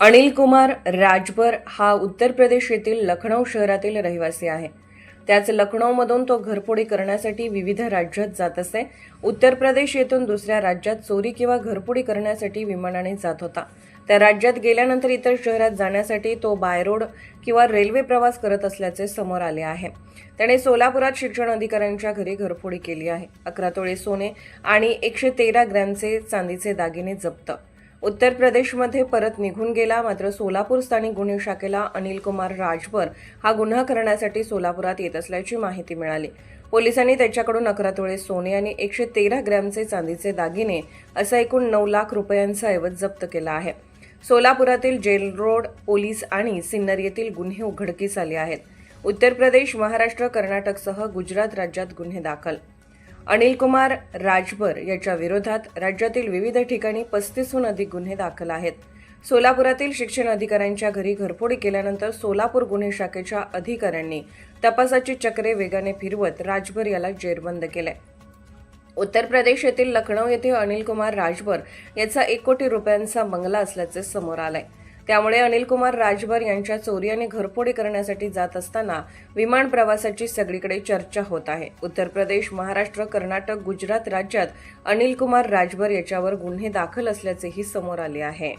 अनिल कुमार राजभर हा उत्तर प्रदेश येथील लखनौ शहरातील रहिवासी आहे. त्याच लखनौमधून तो घरफोडी करण्यासाठी विविध राज्यात जात असे. उत्तर प्रदेश येथून दुसऱ्या राज्यात चोरी किंवा घरफोडी करण्यासाठी विमानाने जात होता. त्या राज्यात गेल्यानंतर इतर शहरात जाण्यासाठी तो बाय रोड किंवा रेल्वे प्रवास करत असल्याचे समोर आले आहे. त्याने सोलापुरात शिक्षण अधिकाऱ्यांच्या घरी घरफोडी केली आहे. अकरा तोळे सोने आणि एकशे तेरा ग्रॅमचे चांदीचे दागिने जप्त. उत्तर प्रदेशमध्ये परत निघून गेला मात्र सोलापूर स्थानिक गुन्हे शाखेला अनिल कुमार राजभर हा गुन्हा करण्यासाठी सोलापुरात येत असल्याची माहिती मिळाली. पोलिसांनी त्याच्याकडून अकरा तोळे सोने आणि एकशे तेरा ग्रॅमचे चांदीचे दागिने असा एकूण नऊ लाख रुपयांचा ऐवज जप्त केला आहे. सोलापुरातील जेल रोड पोलीस आणि सिन्नर येथील गुन्हे उघडकीस आले आहेत. उत्तर प्रदेश महाराष्ट्र कर्नाटकसह गुजरात राज्यात गुन्हे दाखल. अनिल कुमार राजभर याच्या विरोधात राज्यातील विविध ठिकाणी पस्तीसहून अधिक गुन्हे दाखल आहेत. सोलापुरातील शिक्षण अधिकाऱ्यांच्या घरी घरफोडी केल्यानंतर सोलापूर गुन्हे शाखेच्या अधिकाऱ्यांनी तपासाची चक्रे वेगाने फिरवत राजभर याला जेरबंद केले उत्तर प्रदेश येथील लखनौ येथे अनिल कुमार राजभर याचा एक कोटी रुपयांचा बंगला असल्याचे समोर आलंय. त्यामुळे अनिल कुमार राजभर यांच्या चोरी आणि घरफोडी करण्यासाठी जात असताना विमान प्रवासाची सगळीकडे चर्चा होत आहे. उत्तर प्रदेश महाराष्ट्र कर्नाटक गुजरात राज्यात अनिल कुमार राजभर याच्यावर गुन्हे दाखल असल्याचेही समोर आले आहे.